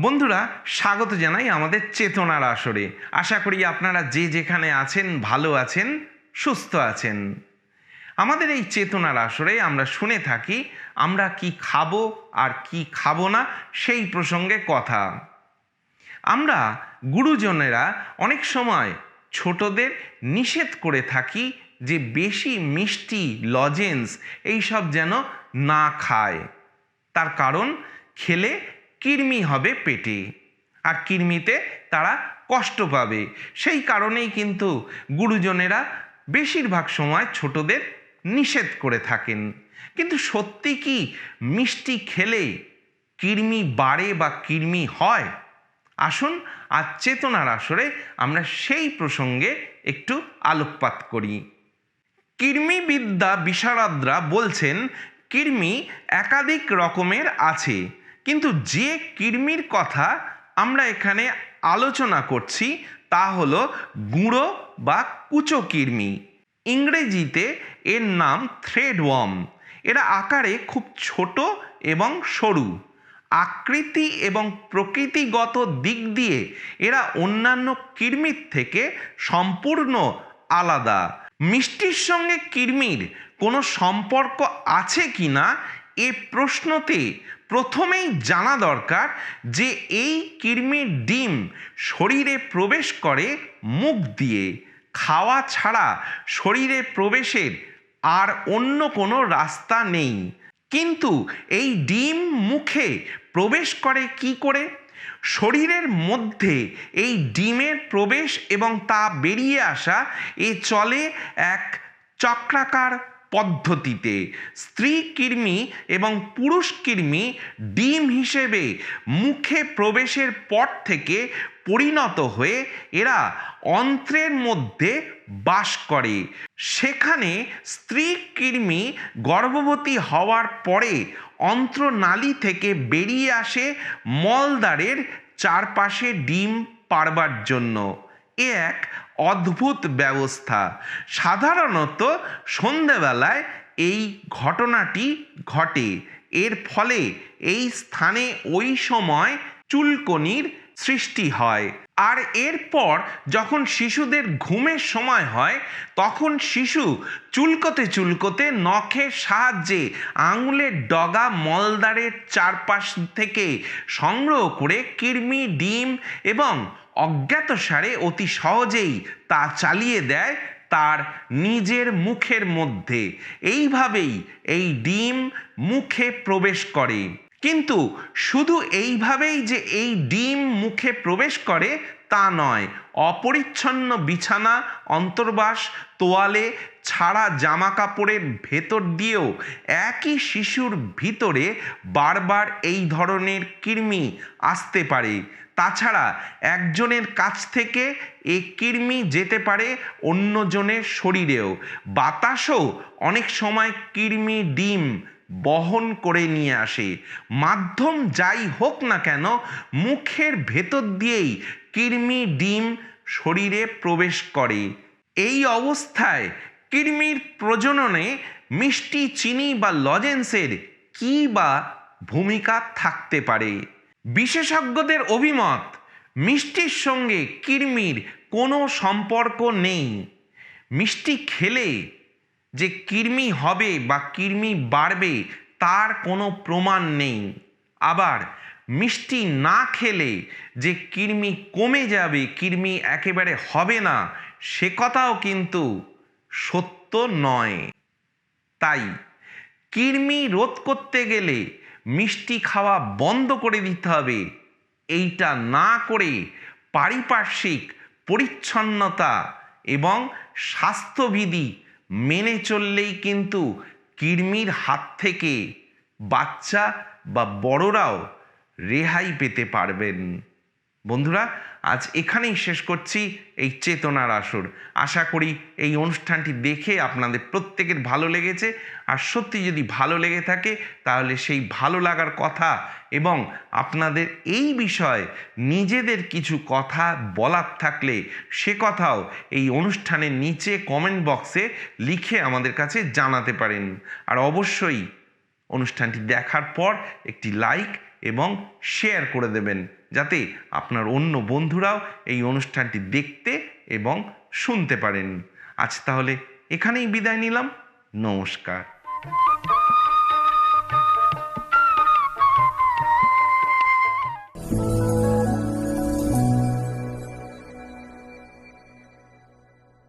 বন্ধুরা, স্বাগত জানাই আমাদের চেতনার আসরে। আশা করি আপনারা যে যেখানে আছেন, ভালো আছেন, সুস্থ আছেন। আমাদের এই চেতনার আসরে আমরা শুনে থাকি, আমরা কি খাব আর কি খাব না, সেই প্রসঙ্গে কথা। আমরা গুরুজনেরা অনেক সময় ছোটদের নিষেধ করে থাকি যে বেশি মিষ্টি লজেন্স, এইসব যেন না খায়। তার কারণ, খেলে কৃমি হবে পেটে। আর কৃমিতে তারা কষ্ট পাবে। সেই কারণেই কিন্তু গুরুজনেরা বেশিরভাগ সময় ছোটদের নিষেধ করে থাকেন। কিন্তু সত্যি কি মিষ্টি খেলে কৃমি বাড়ে বা কৃমি হয়? আসুন আজ চেতনার আসরে আমরা সেই প্রসঙ্গে একটু আলোকপাত করি। কৃমিবিদ্যা বিশারদরা বলছেন কৃমি একাধিক রকমের আছে। কিন্তু যে কৃমির কথা আমরা এখানে আলোচনা করছি তা হলো গুঁড়ো বা কুচো কৃমি ইংরেজিতে এর নাম থ্রেডওয়ার্ম। এরা আকারে খুব ছোট এবং সরু। আকৃতি এবং প্রকৃতিগত দিক দিয়ে এরা অন্যান্য কৃমির থেকে সম্পূর্ণ আলাদা। মিষ্টির সঙ্গে কৃমির কোনো সম্পর্ক আছে কি না এ প্রশ্নতে প্রথমেই জানা দরকার যে এই কৃমির ডিম শরীরে প্রবেশ করে মুখ দিয়ে। খাওয়া ছাড়া শরীরে প্রবেশের আর অন্য কোনো রাস্তা নেই। কিন্তু এই ডিম মুখে প্রবেশ করে কি করে? শরীরের মধ্যে এই ডিমের প্রবেশ এবং তা বেরিয়ে আসা, এ চলে এক চক্রাকার পদ্ধতিতে স্ত্রী কৃমি এবং পুরুষ কৃমি ডিম হিসেবে মুখে প্রবেশের পর থেকে পরিণত হয়ে এরা অন্ত্রের মধ্যে বাস করে। সেখানে স্ত্রী কৃমি গর্ভবতী হওয়ার পরে অন্ত্রনালী থেকে বেরিয়ে আসে মলদ্বারের চারপাশে ডিম পারবার জন্য। এ এক অদ্ভুত ব্যবস্থা। সাধারণত সন্ধেবেলায় এই ঘটনাটি ঘটে। এর ফলে এই স্থানে ওই সময় চুলকনির সৃষ্টি হয়। আর এরপর যখন শিশুদের ঘুমের সময় হয়, তখন শিশু চুলকোতে চুলকোতে নখের সাহায্যে আঙুলের ডগা মলদারের চারপাশ থেকে সংগ্রহ করে কৃমি, ডিম এবং অজ্ঞাতসারে অতি সহজেই তা চালিয়ে দেয় তার নিজের মুখের মধ্যে। এইভাবেই এই ডিম মুখে প্রবেশ করে। কিন্তু শুধু এইভাবেই যে এই ডিম মুখে প্রবেশ করে তা নয়। অপরিচ্ছন্ন বিছানা, অন্তর্বাস, তোয়ালে, ছাড়া জামা কাপড়ের ভেতর দিয়েও একই শিশুর ভিতরে বারবার এই ধরনের কৃমি আসতে পারে। তাছাড়া একজনের কাছ থেকে এ কৃমি যেতে পারে অন্যজনের শরীরেও। বাতাসও অনেক সময় কৃমি ডিম বহন করে নিয়ে আসে। মাধ্যম যাই হোক না কেন, মুখের ভেতর দিয়েই কৃমি ডিম শরীরে প্রবেশ করে। এই অবস্থায় কৃমির প্রজননে মিষ্টি চিনি বা লজেন্সের কী বা ভূমিকা থাকতে পারে? বিশেষজ্ঞদের অভিমত, মিষ্টির সঙ্গে কৃমির কোনো সম্পর্ক নেই। মিষ্টি খেলে যে কৃমি হবে বা কৃমি বাড়বে তার কোনো প্রমাণ নেই। আবার মিষ্টি না খেলে যে কৃমি কমে যাবে, কৃমি একেবারে হবে না, সে কথাও কিন্তু সত্য নয়। তাই কৃমি রোধ করতে গেলে মিষ্টি খাওয়া বন্ধ করে দিতে হবে। এইটা না করে পারিপার্শ্বিক পরিচ্ছন্নতা এবং স্বাস্থ্যবিধি মেনে চললেই কিন্তু কৃমির হাত থেকে বাচ্চা বা বড়রাও রেহাই পেতে পারবেন। বন্ধুরা, আজ এখানেই শেষ করছি এই চেতনার আসর। আশা করি এই অনুষ্ঠানটি দেখে আপনাদের প্রত্যেকের ভালো লেগেছে। আর সত্যি যদি ভালো লেগে থাকে, তাহলে সেই ভালো লাগার কথা এবং আপনাদের এই বিষয়ে নিজেদের কিছু কথা বলার থাকলে সে কথাও এই অনুষ্ঠানের নিচে কমেন্ট বক্সে লিখে আমাদের কাছে জানাতে পারেন। আর অবশ্যই অনুষ্ঠানটি দেখার পর একটি লাইক এবং শেয়ার করে দেবেন, যাতে আপনার অন্য বন্ধুরাও এই অনুষ্ঠানটি দেখতে এবং শুনতে পারেন। আজ তাহলে এখানেই বিদায় নিলাম। নমস্কার।